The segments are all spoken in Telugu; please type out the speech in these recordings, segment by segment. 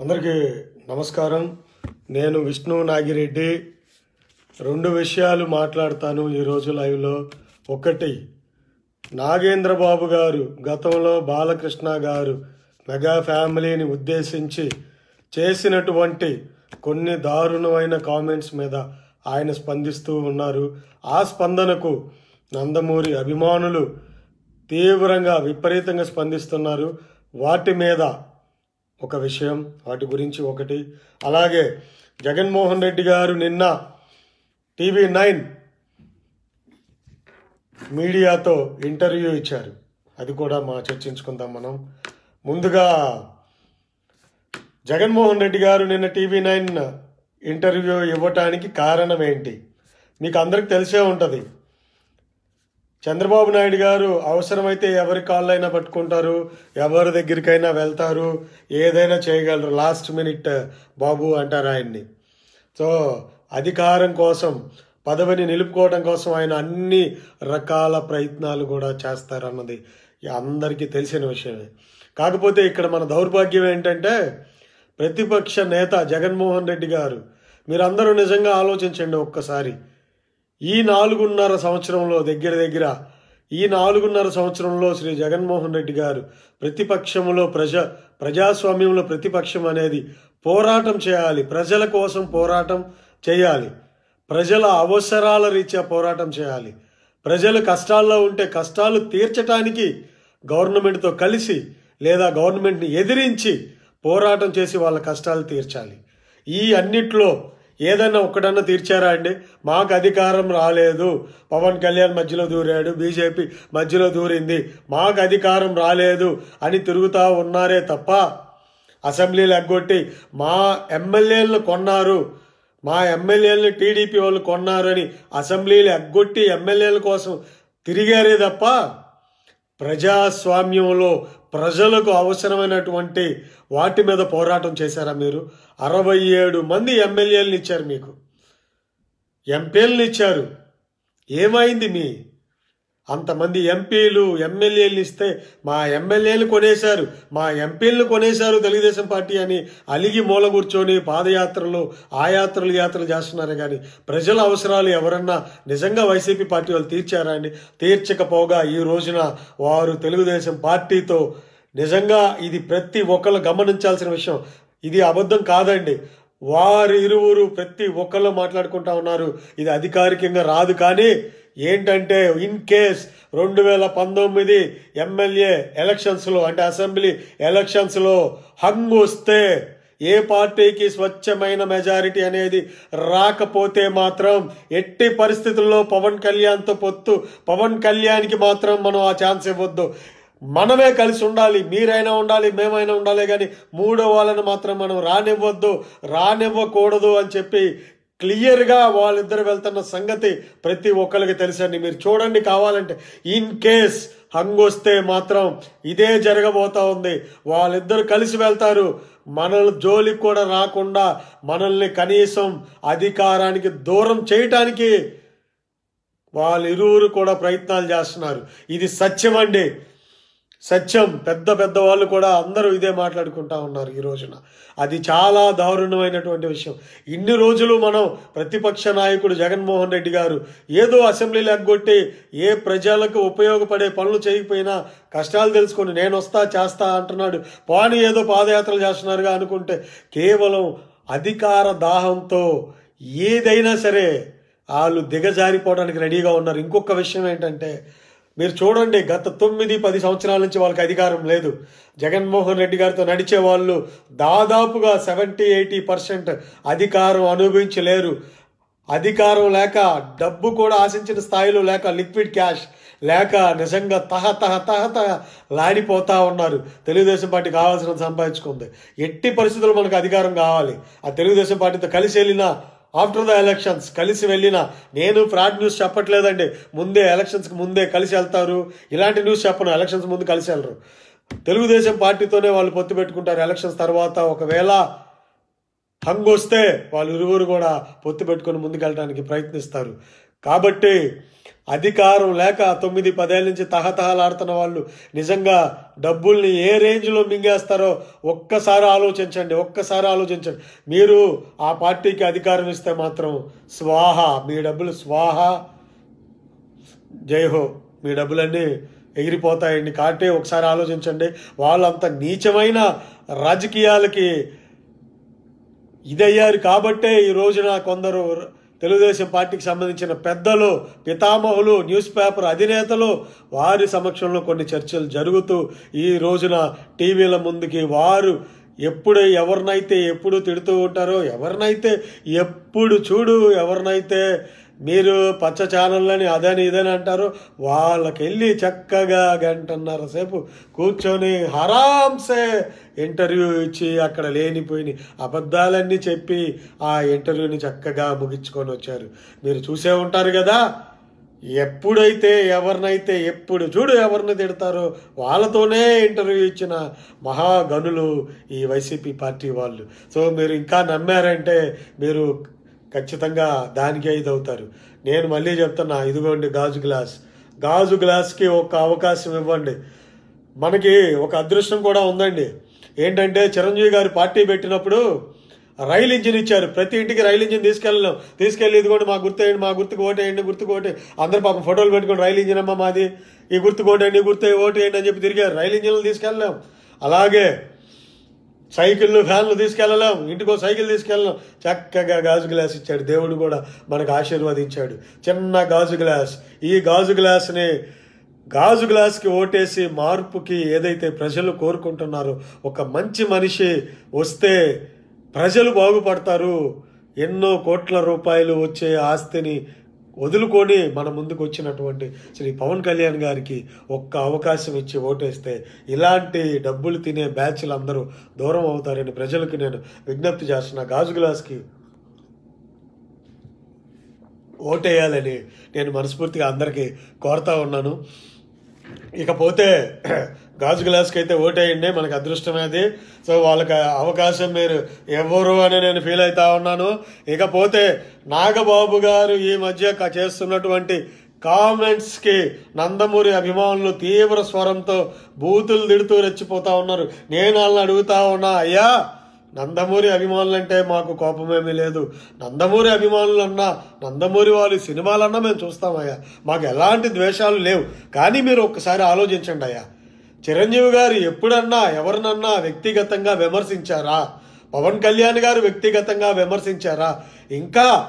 అందరికీ నమస్కారం. నేను విష్ణు నాగిరెడ్డి. రెండు విషయాలు మాట్లాడతాను ఈరోజు లైవ్లో. ఒకటి నాగేంద్ర బాబు గారు గతంలో బాలకృష్ణ గారు మెగా ఫ్యామిలీని ఉద్దేశించి చేసినటువంటి కొన్ని దారుణమైన కామెంట్స్ మీద ఆయన స్పందిస్తూ ఉన్నారు. ఆ స్పందనకు నందమూరి అభిమానులు తీవ్రంగా విపరీతంగా స్పందిస్తున్నారు. వాటి మీద ఒక విషయం వాటి గురించి ఒకటి. అలాగే జగన్మోహన్ రెడ్డి గారు నిన్న టీవీ నైన్ మీడియాతో ఇంటర్వ్యూ ఇచ్చారు. అది కూడా మా చర్చించుకుందాం మనం. ముందుగా జగన్మోహన్ రెడ్డి గారు నిన్న టీవీ నైన్ ఇంటర్వ్యూ ఇవ్వటానికి కారణం ఏంటి? మీకు అందరికి తెలిసే ఉంటుంది. చంద్రబాబు నాయుడు గారు అవసరమైతే ఎవరి కాళ్ళైనా పట్టుకుంటారు ఎవరి దగ్గరికైనా వెళ్తారు ఏదైనా చేయగలరు. లాస్ట్ మినిట్ బాబు అంటారు ఆయన్ని. సో అధికారం కోసం పదవిని నిలుపుకోవడం కోసం ఆయన అన్ని రకాల ప్రయత్నాలు కూడా చేస్తారన్నది అందరికీ తెలిసిన విషయమే. కాకపోతే ఇక్కడ మన దౌర్భాగ్యం ఏంటంటే ప్రతిపక్ష నేత జగన్మోహన్ రెడ్డి గారు మీరందరూ నిజంగా ఆలోచించండి ఒక్కసారి. ఈ నాలుగున్నర సంవత్సరంలో దగ్గర దగ్గర ఈ నాలుగున్నర సంవత్సరంలో శ్రీ జగన్మోహన్ రెడ్డి గారు ప్రతిపక్షంలో ప్రజ ప్రజాస్వామ్యంలో ప్రతిపక్షం అనేది పోరాటం చేయాలి. ప్రజల కోసం పోరాటం చేయాలి. ప్రజల అవసరాల రీత్యా పోరాటం చేయాలి. ప్రజలు కష్టాల్లో ఉంటే కష్టాలు తీర్చటానికి గవర్నమెంట్తో కలిసి లేదా గవర్నమెంట్ని ఎదిరించి పోరాటం చేసి వాళ్ళ కష్టాలు తీర్చాలి. ఈ అన్నిట్లో ఏదైనా ఒక్కడన్నా తీర్చారా అండి? మాకు అధికారం రాలేదు. పవన్ కళ్యాణ్ మధ్యలో దూరాడు బీజేపీ మధ్యలో దూరింది. మాకు అధికారం రాలేదు అని తిరుగుతా ఉన్నారే తప్ప అసెంబ్లీలు ఎగ్గొట్టి మా ఎమ్మెల్యేలను కొన్నారు. మా ఎమ్మెల్యేలను టీడీపీ వాళ్ళు కొన్నారు అని అసెంబ్లీలు ఎగ్గొట్టి ఎమ్మెల్యేల కోసం తిరిగారే తప్ప ప్రజాస్వామ్యంలో ప్రజలకు అవసరమైనటువంటి వాటి మీద పోరాటం చేశారా మీరు? అరవై ఏడు మంది ఎమ్మెల్యేలను ఇచ్చారు మీకు. ఎంపీలను ఇచ్చారు. ఏమైంది మీ అంతమంది ఎంపీలు ఎమ్మెల్యేలు ఇస్తే మా ఎమ్మెల్యేలు కొనేశారు. మా ఎంపీలను కొనేశారు తెలుగుదేశం పార్టీ అని అలిగి మూల కూర్చొని పాదయాత్రలు ఆ యాత్రలు యాత్రలు చేస్తున్నారు కానీ ప్రజల అవసరాలు ఎవరన్నా నిజంగా వైసీపీ పార్టీ వాళ్ళు తీర్చారా అండి తీర్చకపోగా ఈ రోజున వారు తెలుగుదేశం పార్టీతో నిజంగా ఇది ప్రతి ఒక్కరు గమనించాల్సిన విషయం. ఇది అబద్ధం కాదండి. వారు ఇరువురు ప్రతి ఒక్కళ్ళు మాట్లాడుకుంటా ఉన్నారు. ఇది అధికారికంగా రాదు కానీ ఏంటంటే ఇన్ కేస్ రెండు వేల పంతొమ్మిది ఎమ్మెల్యే ఎలక్షన్స్లో అంటే అసెంబ్లీ ఎలక్షన్స్లో హంగ్ వస్తే ఏ పార్టీకి స్వచ్ఛమైన మెజారిటీ అనేది రాకపోతే మాత్రం ఎట్టి పరిస్థితుల్లో పవన్ కళ్యాణ్తో పొత్తు పవన్ కళ్యాణ్కి మాత్రం మనం ఆ ఛాన్స్ ఇవ్వద్దు. మనమే కలిసి ఉండాలి మీరైనా ఉండాలి మేమైనా ఉండాలి కానీ మూడో వాళ్ళని మాత్రం మనం రానివ్వద్దు రానివ్వకూడదు అని చెప్పి క్లియర్గా వాళ్ళిద్దరు వెళ్తున్న సంగతి ప్రతి ఒక్కరికి తెలుసండి. మీరు చూడండి కావాలంటే. ఇన్ కేస్ హంగ్ వస్తే మాత్రం ఇదే జరగబోతా ఉంది. వాళ్ళిద్దరు కలిసి వెళ్తారు. మనల్ని జోలికి కూడా రాకుండా మనల్ని కనీసం అధికారానికి దూరం చేయటానికి వాళ్ళిరువురు కూడా ప్రయత్నాలు చేస్తున్నారు. ఇది సత్యం అండి సత్యం. పెద్ద పెద్ద వాళ్ళు కూడా అందరూ ఇదే మాట్లాడుకుంటా ఉన్నారు ఈ రోజున. అది చాలా దారుణమైనటువంటి విషయం. ఇన్ని రోజులు మనం ప్రతిపక్ష నాయకుడు జగన్మోహన్ రెడ్డి గారు ఏదో అసెంబ్లీలు ఎగ్గొట్టి ఏ ప్రజలకు ఉపయోగపడే పనులు చేయకపోయినా కష్టాలు తెలుసుకొని నేను వస్తా చేస్తా అంటున్నాడు. పాని ఏదో పాదయాత్రలు చేస్తున్నారుగా అనుకుంటే కేవలం అధికార దాహంతో ఏదైనా సరే వాళ్ళు దిగజారిపోవడానికి రెడీగా ఉన్నారు. ఇంకొక విషయం ఏంటంటే మీరు చూడండి గత తొమ్మిది పది సంవత్సరాల నుంచి వాళ్ళకి అధికారం లేదు. జగన్మోహన్ రెడ్డి గారితో నడిచే వాళ్ళు దాదాపుగా సెవెంటీ ఎయిటీ పర్సెంట్ అధికారం అనుభవించలేరు. అధికారం లేక డబ్బు కూడా ఆశించిన స్థాయిలో లేక లిక్విడ్ క్యాష్ లేక నిజంగా తహ తహ తహ తహ లాడిపోతా ఉన్నారు. తెలుగుదేశం పార్టీ కావాల్సిన సంపాదించుకుంది. ఎట్టి పరిస్థితుల్లో మనకు అధికారం కావాలి. ఆ తెలుగుదేశం పార్టీతో కలిసి వెళ్ళినా ఆఫ్టర్ ద ఎలక్షన్స్ కలిసి వెళ్ళిన నేను ఫ్రాడ్ న్యూస్ చెప్పట్లేదండి. ముందే ఎలక్షన్స్కి ముందే కలిసి వెళ్తారు. ఇలాంటి న్యూస్ చెప్పను. ఎలక్షన్స్ ముందు కలిసి వెళ్ళరు. తెలుగుదేశం పార్టీతోనే వాళ్ళు పొత్తు పెట్టుకుంటారు ఎలక్షన్స్ తర్వాత. ఒకవేళ హంగు వస్తే వాళ్ళు ఇరువురు కూడా పొత్తు పెట్టుకొని ముందుకెళ్ళడానికి ప్రయత్నిస్తారు. కాబట్టి అధికారం లేక తొమ్మిది పదేళ్ళ నుంచి తహతహలాడుతున్న వాళ్ళు నిజంగా డబ్బుల్ని ఏ రేంజ్లో మింగేస్తారో ఒక్కసారి ఆలోచించండి ఒక్కసారి ఆలోచించండి. మీరు ఆ పార్టీకి అధికారం ఇస్తే మాత్రం స్వాహ మీ డబ్బులు స్వాహ. జై హో మీ డబ్బులన్నీ ఎగిరిపోతాయండి కాబట్టి ఒకసారి ఆలోచించండి. వాళ్ళంత నీచమైన రాజకీయాలకి ఇదయ్యారు కాబట్టే ఈ రోజున కొందరు తెలుగుదేశం పార్టీకి సంబంధించిన పెద్దలు పితామహులు న్యూస్ పేపర్ అధినేతలు వారి సమక్షంలో కొన్ని చర్చలు జరుగుతూ ఈ రోజున టీవీల ముందుకి వారు ఎప్పుడు ఎవరినైతే ఎప్పుడు తిడుతూ ఉంటారో ఎవరినైతే ఎప్పుడు చూడు ఎవరినైతే మీరు పచ్చ ఛానళ్ళని అదని ఇదని అంటారు. వాళ్ళకెళ్ళి చక్కగా గంటన్నర సేపు కూర్చొని హరాంసే ఇంటర్వ్యూ ఇచ్చి అక్కడ లేనిపోయిన అబద్ధాలన్నీ చెప్పి ఆ ఇంటర్వ్యూని చక్కగా ముగించుకొని వచ్చారు. మీరు చూసే ఉంటారు కదా? ఎప్పుడైతే ఎవరినైతే ఎప్పుడు చూడు ఎవరిని తిడతారో వాళ్ళతోనే ఇంటర్వ్యూ ఇచ్చిన మహాగనులు ఈ వైసీపీ పార్టీ వాళ్ళు. సో మీరు ఇంకా నమ్మారంటే మీరు ఖచ్చితంగా దానికే ఇది అవుతారు నేను మళ్ళీ చెప్తున్నా ఇదిగోండి గాజు గ్లాస్. గాజు గ్లాస్కి ఒక అవకాశం ఇవ్వండి. మనకి ఒక అదృష్టం కూడా ఉందండి. ఏంటంటే చిరంజీవి గారు పార్టీ పెట్టినప్పుడు రైలు ఇంజిన్ ఇచ్చారు. ప్రతి ఇంటికి రైలు ఇంజిన్ తీసుకెళ్ళాం తీసుకెళ్ళి ఇదిగోండి మా గుర్తేయండి మా గుర్తుకు ఓటేయండి గుర్తుకు ఓటే. అందరు పాపం ఫోటోలు పెట్టుకుని రైలు ఇంజిన్ అమ్మ మాది. ఈ గుర్తుకు ఓటేయండి ఈ గుర్తు ఓటేయండి అని చెప్పి తిరిగారు. రైలు ఇంజిన్లు తీసుకెళ్ళాం. అలాగే సైకిళ్ళు ఫ్యాన్లు తీసుకెళ్ళలేం. ఇంటికో సైకిల్ తీసుకెళ్ళలేం చక్కగా గాజు గ్లాస్ ఇచ్చాడు. దేవుడు కూడా మనకు ఆశీర్వదించాడు. చిన్న గాజు గ్లాస్. ఈ గాజు గ్లాస్ని గాజు గ్లాస్కి ఓటేసి మార్పుకి ఏదైతే ప్రజలు కోరుకుంటున్నారో ఒక మంచి మనిషి వస్తే ప్రజలు బాగుపడతారు. ఎన్నో కోట్ల రూపాయలు వచ్చే ఆస్తిని వదులుకొని మన ముందుకు వచ్చినటువంటి శ్రీ పవన్ కళ్యాణ్ గారికి ఒక్క అవకాశం ఇచ్చి ఓటేస్తే ఇలాంటి డబ్బులు తినే బ్యాచ్లు అందరూ దూరం అవుతారని ప్రజలకు నేను విజ్ఞప్తి చేస్తున్నా. గాజు గ్లాస్కి ఓటేయాలని నేను మనస్ఫూర్తిగా అందరికీ కోరుతా ఉన్నాను. ఇకపోతే గాజు గ్లాస్కి అయితే ఓటేయండి మనకు అదృష్టమేది సో వాళ్ళకి అవకాశం మీరు ఎవరు అని నేను ఫీల్ అవుతా ఉన్నాను. ఇకపోతే నాగబాబు గారు ఈ మధ్య చేస్తున్నటువంటి కామెంట్స్కి నందమూరి అభిమానులు తీవ్ర స్వరంతో బూతులు తిడుతూ రెచ్చిపోతా ఉన్నారు. నేను వాళ్ళని అడుగుతా ఉన్నా అయ్యా నందమూరి అభిమానులు అంటే మాకు కోపమేమీ లేదు. నందమూరి అభిమానులు అన్నా నందమూరి వారి సినిమాలన్నా మేము చూస్తామయ్యా. మాకు ఎలాంటి ద్వేషాలు లేవు. కానీ మీరు ఒక్కసారి ఆలోచించండి అయ్యా. చిరంజీవి గారు ఎప్పుడన్నా ఎవరినన్నా వ్యక్తిగతంగా విమర్శించారా? పవన్ కళ్యాణ్ గారు వ్యక్తిగతంగా విమర్శించారా? ఇంకా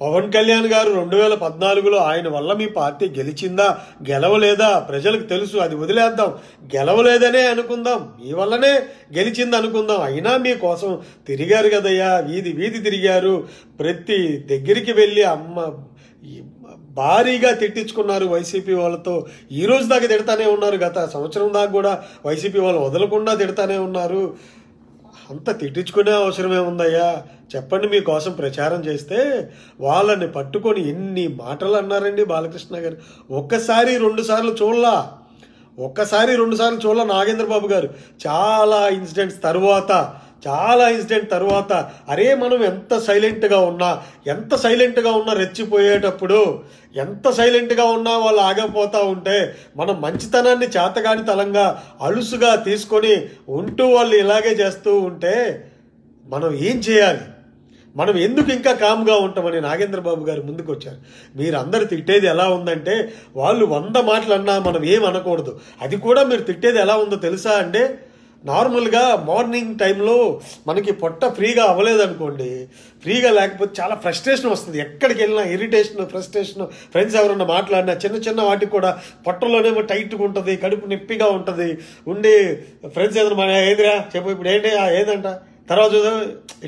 పవన్ కళ్యాణ్ గారు రెండు వేల పద్నాలుగులో ఆయన వల్ల మీ పార్టీ గెలిచిందా గెలవలేదా? ప్రజలకు తెలుసు అది వదిలేద్దాం. గెలవలేదనే అనుకుందాం. మీ వల్లనే గెలిచింది అనుకుందాం. అయినా మీకోసం తిరిగారు కదయ్యా. వీధి వీధి తిరిగారు. ప్రతి దగ్గరికి వెళ్ళి అమ్మ భారీగా తిట్టించుకున్నారు వైసీపీ వాళ్ళతో. ఈ రోజు దాకా తిడతానే ఉన్నారు. గత సంవత్సరం దాకా కూడా వైసీపీ వాళ్ళు వదలకుండా తిడతానే ఉన్నారు. అంత తిట్టించుకునే అవసరమే ఉందయ్యా. చెప్పండి మీకోసం ప్రచారం చేస్తే వాళ్ళని పట్టుకొని ఎన్ని మాటలు అన్నారండి బాలకృష్ణ గారు. ఒక్కసారి రెండు సార్లు చూడలా. ఒక్కసారి రెండు సార్లు చూడలా నాగేంద్ర బాబు గారు. చాలా ఇన్సిడెంట్స్ తర్వాత చాలా ఇన్సిడెంట్ తర్వాత అరే మనం ఎంత సైలెంట్గా ఉన్నా ఎంత సైలెంట్గా ఉన్నా రెచ్చిపోయేటప్పుడు ఎంత సైలెంట్గా ఉన్నా వాళ్ళు ఆగపోతూ ఉంటే మనం మంచితనాన్ని చేతగాని తలంగా అలుసుగా తీసుకొని ఉంటూ వాళ్ళు ఇలాగే చేస్తూ ఉంటే మనం ఏం చేయాలి? మనం ఎందుకు ఇంకా కామ్గా ఉంటామని నాగేంద్రబాబు గారు ముందుకు వచ్చారు మీరు అందరు తిట్టేది ఎలా ఉందంటే వాళ్ళు వంద మాటలు అన్నా మనం ఏం అనకూడదు. అది కూడా మీరు తిట్టేది ఎలా ఉందో తెలుసా అంటే నార్మల్గా మార్నింగ్ టైంలో మనకి పొట్ట ఫ్రీగా అవ్వలేదనుకోండి ఫ్రీగా లేకపోతే చాలా ఫ్రస్ట్రేషన్ వస్తుంది. ఎక్కడికి వెళ్ళినా ఇరిటేషన్ ఫ్రస్ట్రేషన్ ఫ్రెండ్స్ ఎవరన్నా మాట్లాడినా చిన్న చిన్న వాటికి కూడా పొట్టలోనేమో టైట్గా ఉంటుంది కడుపు నొప్పిగా ఉంటుంది. ఉండి ఫ్రెండ్స్ ఏదైనా మన ఏదిరా చెప్పు ఇప్పుడు ఏంటి ఏదంట? తర్వాత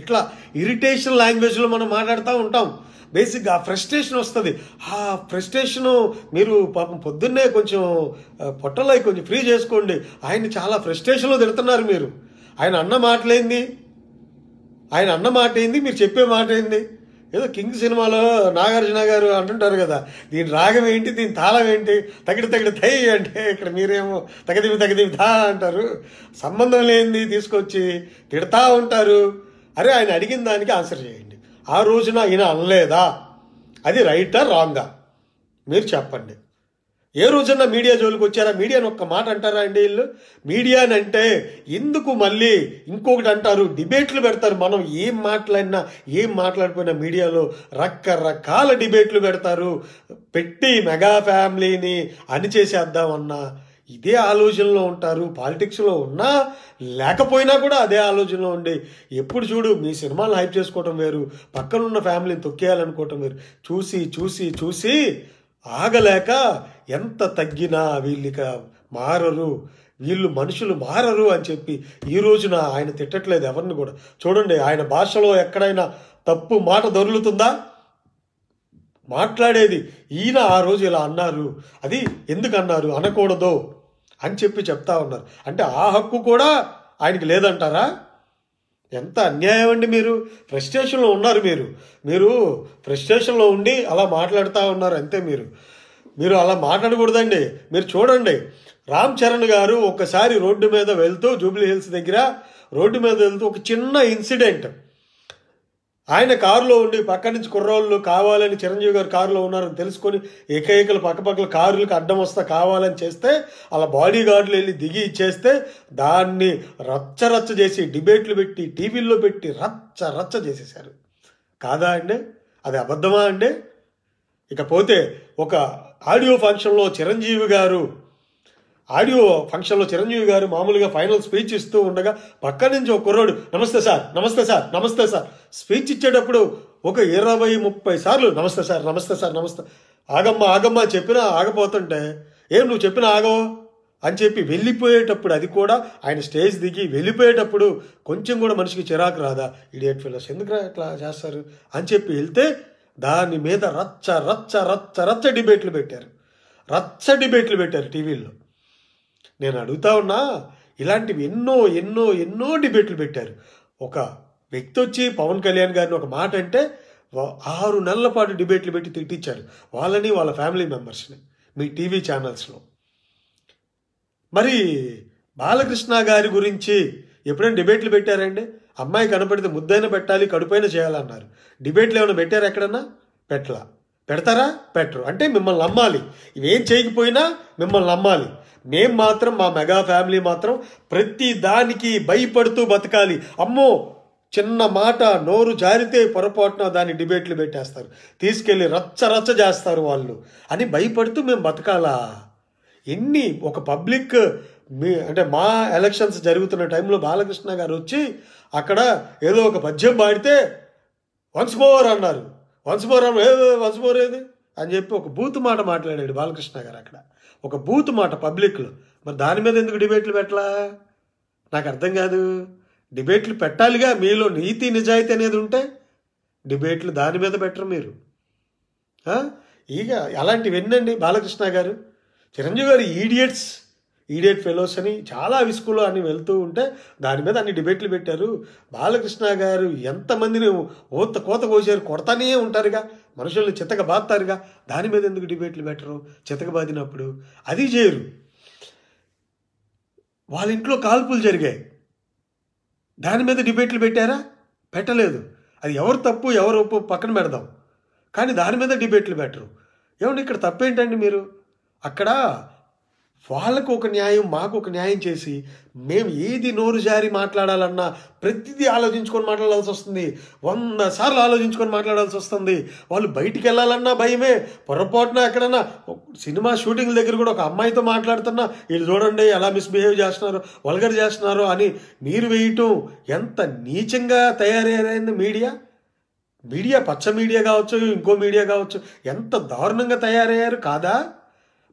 ఇట్లా ఇరిటేషన్ లాంగ్వేజ్లో మనం మాట్లాడుతూ ఉంటాం. బేసిక్గా ఫ్రస్ట్రేషన్ వస్తుంది. ఆ ఫ్రస్ట్రేషను మీరు పాపం పొద్దున్నే కొంచెం పొట్టలై కొంచెం ఫ్రీ చేసుకోండి. ఆయన చాలా ఫ్రస్ట్రేషన్లో తిడుతున్నారు మీరు. ఆయన అన్న మాటలేంది? ఆయన అన్న మాట ఏంది? మీరు చెప్పే మాట ఏంది? ఏదో కింగ్ సినిమాలో నాగార్జున గారు అంటుంటారు కదా దీని రాగం ఏంటి? దీని తాళం ఏంటి? తగిడి తగిడి తై అంటే ఇక్కడ మీరేమో తగదివి తగదివి తా అంటారు. సంబంధం లేనిది తీసుకొచ్చి తిడతా ఉంటారు. అరే ఆయన అడిగిన దానికి ఆన్సర్ చేయండి. ఆ రోజున ఈయన అనలేదా? అది రైటా రాంగా? మీరు చెప్పండి. ఏ రోజున మీడియా జోలికి వచ్చారా? మీడియాని ఒక్క మాట అంటారా అండి వీళ్ళు? మీడియాని అంటే ఎందుకు మళ్ళీ ఇంకొకటి అంటారు? డిబేట్లు పెడతారు. మనం ఏం మాట్లాడినా ఏం మాట్లాడిపోయినా మీడియాలో రకరకాల డిబేట్లు పెడతారు. పెట్టి మెగా ఫ్యామిలీని అణిచేసేద్దామన్నా ఇదే ఆలోచనలో ఉంటారు పాలిటిక్స్లో ఉన్నా లేకపోయినా కూడా అదే ఆలోచనలో ఉండే ఎప్పుడు చూడు మీ సినిమాలు హైప్ చేసుకోవటం వేరు పక్కనున్న ఫ్యామిలీని తొక్కేయాలనుకోవటం వేరు. చూసి చూసి చూసి ఆగలేక ఎంత తగ్గినా వీళ్ళిక మారరు వీళ్ళు మనుషులు మారరు అని చెప్పి ఈ రోజున ఆయన తిట్టట్లేదు ఎవరిని కూడా. చూడండి ఆయన భాషలో ఎక్కడైనా తప్పు మాట దొరులుతుందా? మాట్లాడేది. ఈయన ఆ రోజు ఇలా అన్నారు. అది ఎందుకు అన్నారు అనకూడదు అని చెప్పి చెప్తా ఉన్నారు. అంటే ఆ హక్కు కూడా ఆయనకి లేదంటారా? ఎంత అన్యాయం అండి మీరు. ఫ్రస్ట్రేషన్లో ఉన్నారు మీరు. మీరు ఫ్రస్ట్రేషన్లో ఉండి అలా మాట్లాడుతూ ఉన్నారు అంతే మీరు. మీరు అలా మాట్లాడకూడదండి. మీరు చూడండి. రామ్ చరణ్ గారు ఒకసారి రోడ్డు మీద వెళ్తూ జూబ్లీ హిల్స్ దగ్గర రోడ్డు మీద వెళ్తూ ఒక చిన్న ఇన్సిడెంట్ ఆయన కారులో ఉండి పక్క నుంచి కుర్రోళ్ళు కావాలని చిరంజీవి గారు కారులో ఉన్నారని తెలుసుకొని ఏకైకలు పక్కపక్కల కారులకు అడ్డం వస్తా కావాలని చేస్తే అలా బాడీ గార్డులు వెళ్ళి దిగి ఇచ్చేస్తే దాన్ని రచ్చ రచ్చ చేసి డిబేట్లు పెట్టి టీవీల్లో పెట్టి రచ్చ రచ్చ చేసేశారు. కాదా అండి? అది అబద్ధమా అండి? ఇకపోతే ఒక ఆడియో ఫంక్షన్లో చిరంజీవి గారు ఆడియో ఫంక్షన్లో చిరంజీవి గారు మామూలుగా ఫైనల్ స్పీచ్ ఇస్తూ ఉండగా పక్క నుంచి ఒక కుర్రోడు నమస్తే సార్ నమస్తే సార్ నమస్తే సార్. స్పీచ్ ఇచ్చేటప్పుడు ఒక ఇరవై ముప్పై సార్లు నమస్తే సార్ నమస్తే సార్ నమస్తే. ఆగమ్మ ఆగమ్మ చెప్పినా ఆగపోతుంటే ఏం నువ్వు చెప్పినా ఆగవు? అని చెప్పి వెళ్ళిపోయేటప్పుడు అది కూడా ఆయన స్టేజ్ దిగి వెళ్ళిపోయేటప్పుడు కొంచెం కూడా మనిషికి చిరాకు రాదా? ఇడియట్ ఫిల్లర్స్ ఎందుకు ఇట్లా చేస్తారు? అని చెప్పి వెళ్తే దాని మీద రచ్చ రచ్చ రచ్చ రచ్చ డిబేట్లు పెట్టారు. రచ్చ డిబేట్లు పెట్టారు టీవీల్లో. నేను అడుగుతా ఉన్నా ఇలాంటివి ఎన్నో ఎన్నో ఎన్నో డిబేట్లు పెట్టారు. ఒక వ్యక్తి వచ్చి పవన్ కళ్యాణ్ గారిని ఒక మాట అంటే ఆరు నెలల పాటు డిబేట్లు పెట్టి తిట్టించారు వాళ్ళని వాళ్ళ ఫ్యామిలీ మెంబర్స్ని మీ టీవీ ఛానల్స్లో. మరి బాలకృష్ణ గారి గురించి ఎప్పుడైనా డిబేట్లు పెట్టారండి? అమ్మాయి కనపడితే ముద్దైన పెట్టాలి కడుపైన చేయాలన్నారు. డిబేట్లు ఏమైనా పెట్టారా ఎక్కడన్నా? పెట్టలా. పెడతారా? పెట్టరు. అంటే మిమ్మల్ని నమ్మాలి. ఇవేం చేయకపోయినా మిమ్మల్ని నమ్మాలి. మేం మాత్రం మా మెగా ఫ్యామిలీ మాత్రం ప్రతి దానికి భయపడుతూ బతకాలి. అమ్మో చిన్న మాట నోరు జారితే పొరపాటున దాన్ని డిబేట్లు పెట్టేస్తారు. తీసుకెళ్ళి రచ్చ రచ్చ చేస్తారు వాళ్ళు. అని భయపడుతూ మేము బతకాలా? ఎన్ని ఒక పబ్లిక్ మీ అంటే మా ఎలక్షన్స్ జరుగుతున్న టైంలో బాలకృష్ణ గారు వచ్చి అక్కడ ఏదో ఒక పద్యం పాడితే వన్స్ మోర్ అన్నారు. వన్స్ మోర్ అన్న వన్స్ మోర్ ఏది? అని చెప్పి ఒక బూత్ మాట మాట్లాడాడు బాలకృష్ణ గారు అక్కడ. ఒక బూత్ మాట పబ్లిక్లో. మరి దాని మీద ఎందుకు డిబేట్లు పెట్టలా? నాకు అర్థం కాదు. డిబేట్లు పెట్టాలిగా మీలో నీతి నిజాయితీ అనేది ఉంటే డిబేట్లు దాని మీద పెట్టరు మీరు. ఇక అలాంటివి ఎన్నండి బాలకృష్ణ గారు? చిరంజీవి గారు ఈడియట్స్ ఈడియట్ ఫెలోస్ అని చాలా విస్కులు అని వెళ్తూ ఉంటే దాని మీద అన్ని డిబేట్లు పెట్టారు. బాలకృష్ణ గారు ఎంతమందిని ఓత కోత కోసారు కొడతానే ఉంటారుగా. మనుషుల్ని చితక బాతారుగా దాని మీద ఎందుకు డిబేట్లు పెట్టరు? చితక బాదినప్పుడు. అది చేయరు వాళ్ళ ఇంట్లో కాల్పులు జరిగాయి. దాని మీద డిబేట్లు పెట్టారా? పెట్టలేదు. అది ఎవరు తప్పు ఎవరు ఒప్పు పక్కన పెడదాం. కానీ దాని మీద డిబేట్లు పెట్టరు. ఏమండి ఇక్కడ తప్పేంటండి మీరు? అక్కడ వాళ్ళకు ఒక న్యాయం మాకు ఒక న్యాయం చేసి మేము ఏది నోరు జారి మాట్లాడాలన్నా ప్రతిదీ ఆలోచించుకొని మాట్లాడాల్సి వస్తుంది. వంద సార్లు ఆలోచించుకొని మాట్లాడాల్సి వస్తుంది. వాళ్ళు బయటికి వెళ్ళాలన్నా భయమే. పొరపాటున ఎక్కడన్నా సినిమా షూటింగ్ దగ్గర కూడా ఒక అమ్మాయితో మాట్లాడుతున్నా వీళ్ళు చూడండి ఎలా మిస్బిహేవ్ చేస్తున్నారు వల్గర్ చేస్తున్నారు అని నీరు వేయటం ఎంత నీచంగా తయారయ్యింది మీడియా? మీడియా పచ్చ మీడియా కావచ్చు ఇంకో మీడియా కావచ్చు ఎంత దారుణంగా తయారయ్యారు కాదా?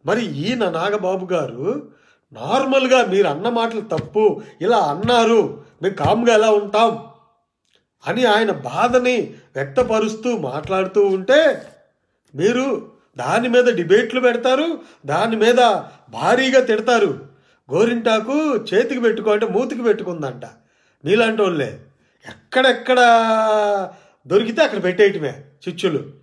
మరి ఈయన నాగబాబు గారు నార్మల్గా మీరు అన్న మాటలు తప్పు ఇలా అన్నారు మేము కామ్గా ఎలా ఉంటాం? అని ఆయన బాధని వ్యక్తపరుస్తూ మాట్లాడుతూ ఉంటే మీరు దాని మీద డిబేట్లు పెడతారు దాని మీద భారీగా తిడతారు. గోరింటాకు చేతికి పెట్టుకో అంటే మూతికి పెట్టుకుందంట. నీలాంటి వాళ్ళే ఎక్కడెక్కడ దొరికితే అక్కడ పెట్టేయటమే చిచ్చులు.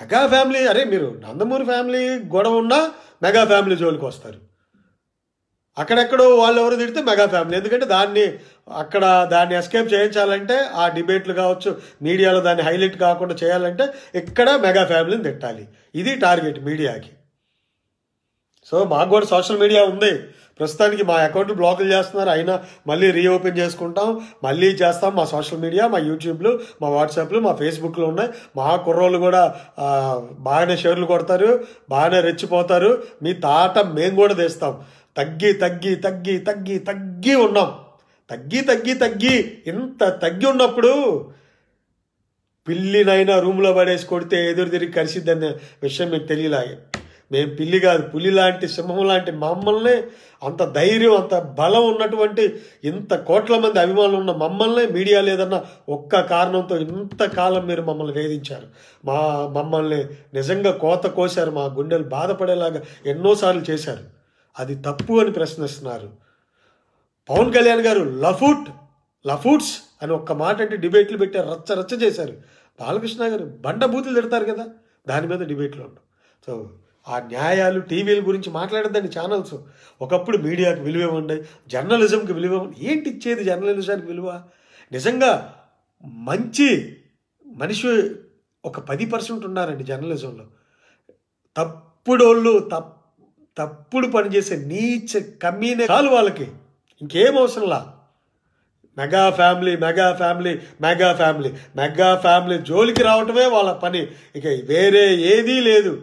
మెగా ఫ్యామిలీ అరే మీరు నందమూరి ఫ్యామిలీ గొడవ ఉన్నా మెగా ఫ్యామిలీ జోలికి వస్తారు. అక్కడెక్కడో వాళ్ళు ఎవరు తిడితే మెగా ఫ్యామిలీ. ఎందుకంటే దాన్ని అక్కడ దాన్ని ఎస్కేప్ చేయించాలంటే ఆ డిబేట్లు కావచ్చు మీడియాలో దాన్ని హైలైట్ కాకుండా చేయాలంటే ఇక్కడ మెగా ఫ్యామిలీని తిట్టాలి. ఇది టార్గెట్ మీడియాకి. సో మాకు కూడా సోషల్ మీడియా ఉంది. ప్రస్తుతానికి మా అకౌంట్ బ్లాకులు చేస్తున్నారు. అయినా మళ్ళీ రీఓపెన్ చేసుకుంటాం. మళ్ళీ చేస్తాం. మా సోషల్ మీడియా మా యూట్యూబ్లు మా వాట్సాప్లు మా ఫేస్బుక్లు ఉన్నాయి. మా కుర్రోళ్ళు కూడా బాగానే షేర్లు కొడతారు. బాగానే రెచ్చిపోతారు. మీ తాట మేము కూడా తెస్తాం. తగ్గి తగ్గి తగ్గి తగ్గి తగ్గి ఉన్నాం. తగ్గి తగ్గి తగ్గి. ఇంత తగ్గి ఉన్నప్పుడు పిల్లినైనా రూమ్లో పడేసి కొడితే ఎదురు తిరిగి కలిసిద్దనే విషయం మీకు తెలియలాగే. మేము పిల్లి కాదు పులి లాంటి సింహం లాంటి మమ్మల్ని అంత ధైర్యం అంత బలం ఉన్నటువంటి ఇంత కోట్ల మంది అభిమానులు ఉన్న మమ్మల్ని మీడియా లేదన్న ఒక్క కారణంతో ఇంతకాలం మీరు మమ్మల్ని వేధించారు. మా మమ్మల్ని నిజంగా కోత కోశారు మా గుండెలు బాధపడేలాగా ఎన్నోసార్లు చేశారు. అది తప్పు అని ప్రశ్నిస్తున్నారు. పవన్ కళ్యాణ్ గారు లఫూట్ లఫూట్స్ అని ఒక్క మాట అంటే డిబేట్లు పెట్టారు రచ్చ రచ్చ చేశారు. బాలకృష్ణ గారు బండ బూతులు తిడతారు కదా దాని మీద డిబేట్లు ఉండవు. సో ఆ న్యాయాలు టీవీల గురించి మాట్లాడద్దండి ఛానల్స్. ఒకప్పుడు మీడియాకి విలువ ఇవ్వండి జర్నలిజంకి విలువ ఇవ్వండి. ఏంటి ఇచ్చేది జర్నలిజానికి విలువ? నిజంగా మంచి మనిషి ఒక పది పర్సెంట్ ఉన్నారండి జర్నలిజంలో. తప్పుడోళ్ళు తప్ తప్పుడు పనిచేసే నీచ కమ్మీనే కాలు వాళ్ళకి. ఇంకేం అవసరంలా mega family mega family mega family. Mega family జోలికి రావటమే వాళ్ళ పని. ఇక వేరే ఏదీ లేదు.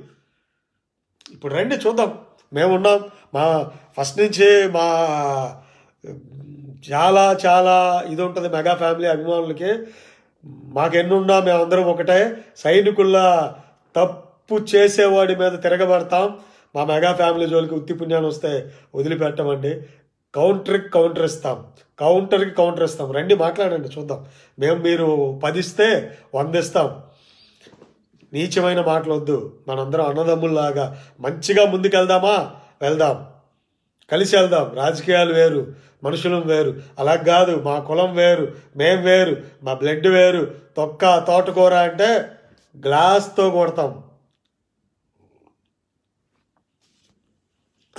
ఇప్పుడు రండి చూద్దాం. మేమున్నాం. మా ఫస్ట్ నుంచి మా చాలా చాలా ఇది ఉంటుంది మెగా ఫ్యామిలీ అభిమానులకి. మాకెన్నున్నా మేమందరం ఒకటే. సైనికుల్లా తప్పు చేసేవాడి మీద తిరగబడతాం. మా మెగా ఫ్యామిలీ జోలికి ఉత్తి పుణ్యాన్ని వస్తే వదిలిపెట్టమండి. కౌంటర్కి కౌంటర్ ఇస్తాం. కౌంటర్కి కౌంటర్ ఇస్తాం. రండి మాట్లాడండి చూద్దాం. మేము మీరు పదిస్తే వందిస్తాం. నీచమైన మాటలు వద్దు మనందరం అన్నదమ్ముల్లాగా మంచిగా ముందుకెళ్దామా? వెళ్దాం. కలిసి వెళ్దాం. రాజకీయాలు వేరు మనుషులం వేరు. అలా కాదు మా కులం వేరు మేం వేరు మా బ్లడ్ వేరు. తొక్క తోటకూర అంటే గ్లాస్తో కొడతాం.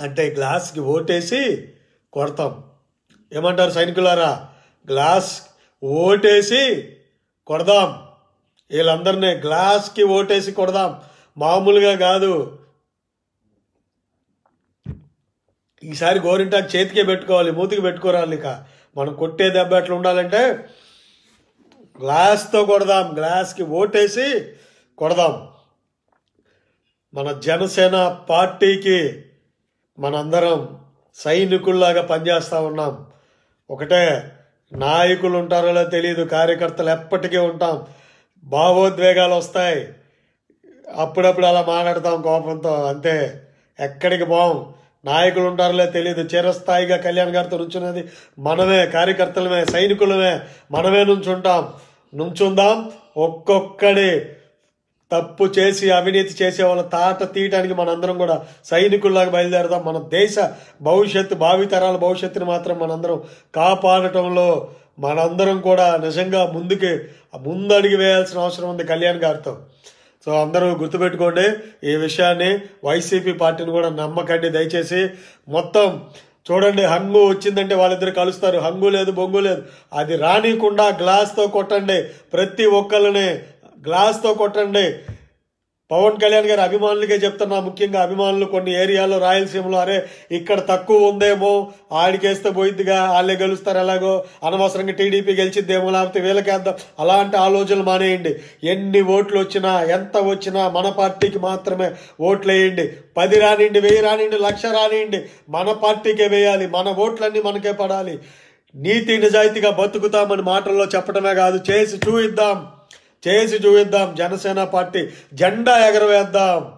అంటే గ్లాస్కి ఓటేసి కొడతాం. ఏమంటారు సైనికులారా? గ్లాస్ ఓటేసి కొడదాం. వీళ్ళందరినీ గ్లాస్కి ఓటేసి కొడదాం. మామూలుగా కాదు. ఈసారి గోరింటాకు చేతికే పెట్టుకోవాలి మూతికి పెట్టుకోరాలి ఇక. మనం కొట్టే దెబ్బ ఎట్లా ఉండాలంటే గ్లాస్తో కొడదాం గ్లాస్కి ఓటేసి కొడదాం. మన జనసేన పార్టీకి మనందరం సైనికుల్లాగా పనిచేస్తూ ఉన్నాం. ఒకటే నాయకులు ఉంటారో తెలియదు కార్యకర్తలు ఎప్పటికీ ఉంటాం. భావోద్వేగాలు వస్తాయి. అప్పుడప్పుడు అలా మాట్లాడతాం కోపంతో. అంతే. ఎక్కడికి పోం? నాయకులు ఉంటారులే తెలియదు చిరస్థాయిగా కళ్యాణ్ గారితో నుంచున్నది మనమే కార్యకర్తలమే సైనికులమే. మనమే నుంచుంటాం. నుంచుందాం. ఒక్కొక్కడి తప్పు చేసి అవినీతి చేసే వాళ్ళ తాట తీయటానికి మనందరం కూడా సైనికుల్లాగా బయలుదేరదాం. మన దేశ భవిష్యత్తు భావితరాల భవిష్యత్తుని మాత్రం మనందరం కాపాడటంలో మనందరం కూడా నిజంగా ముందుకి ముందడిగి వేయాల్సిన అవసరం ఉంది కళ్యాణ్ గారితో. సో అందరూ గుర్తుపెట్టుకోండి ఈ విషయాన్ని వైసీపీ పార్టీని కూడా నమ్మకండి. దయచేసి మొత్తం చూడండి హంగు వచ్చిందంటే వాళ్ళిద్దరు కలుస్తారు. హంగు లేదు బొంగు లేదు. అది రానికుండా గ్లాస్తో కొట్టండి. ప్రతి ఒక్కరిని గ్లాస్తో కొట్టండి. పవన్ కళ్యాణ్ గారి అభిమానులకే చెప్తున్నా ముఖ్యంగా అభిమానులు కొన్ని ఏరియాలో రాయలసీమలో అరే ఇక్కడ తక్కువ ఉందేమో ఆడికేస్తే పోయిద్దిగా వాళ్ళే గెలుస్తారు ఎలాగో అనవసరంగా టీడీపీ గెలిచిద్దేమో లేకపోతే వీళ్ళకేద్దాం అలాంటి ఆలోచనలు మానేయండి. ఎన్ని ఓట్లు వచ్చినా ఎంత వచ్చినా మన పార్టీకి మాత్రమే ఓట్లు వేయండి పది రానియండి వెయ్యి రానియండి లక్ష రానియండి. మన పార్టీకే వేయాలి. మన ఓట్లన్నీ మనకే పడాలి. నీతి నిజాయితీగా బతుకుతామని మాటల్లో చెప్పడమే కాదు చేసి చూయిద్దాం. చేసి చూపిద్దాం. జనసేన పార్టీ జెండా ఎగరవేద్దాం.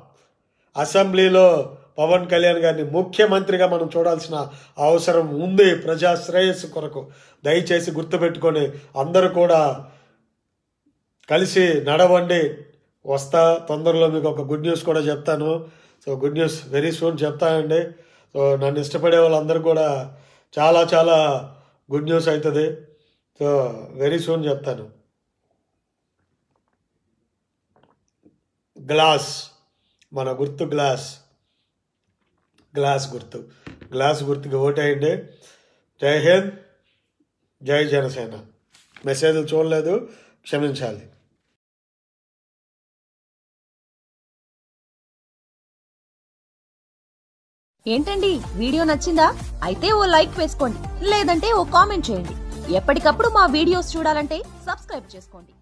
అసెంబ్లీలో పవన్ కళ్యాణ్ గారిని ముఖ్యమంత్రిగా మనం చూడాల్సిన అవసరం ఉంది ప్రజా శ్రేయస్సు కొరకు. దయచేసి గుర్తుపెట్టుకొని అందరూ కూడా కలిసి నడవండి. వస్తా తొందరలో మీకు ఒక గుడ్ న్యూస్ కూడా చెప్తాను. So good news very soon చెప్తానండి. సో నన్ను ఇష్టపడే వాళ్ళందరూ కూడా చాలా చాలా గుడ్ న్యూస్ అవుతుంది. సో వెరీ సూన్ చెప్తాను. గ్లాస్ మన గుర్తు గ్లాస్. గ్లాస్ గుర్తు. గ్లాస్ గుర్తుకి ఓటేయండి. జై హింద్ జై జనసేన. మెసేజ్లు చూడలేదు క్షమించాలి. ఏంటండి వీడియో నచ్చిందా? అయితే ఓ లైక్ వేసుకోండి లేదంటే ఓ కామెంట్ చేయండి. ఎప్పటికప్పుడు మా వీడియోస్ చూడాలంటే సబ్స్క్రైబ్ చేసుకోండి.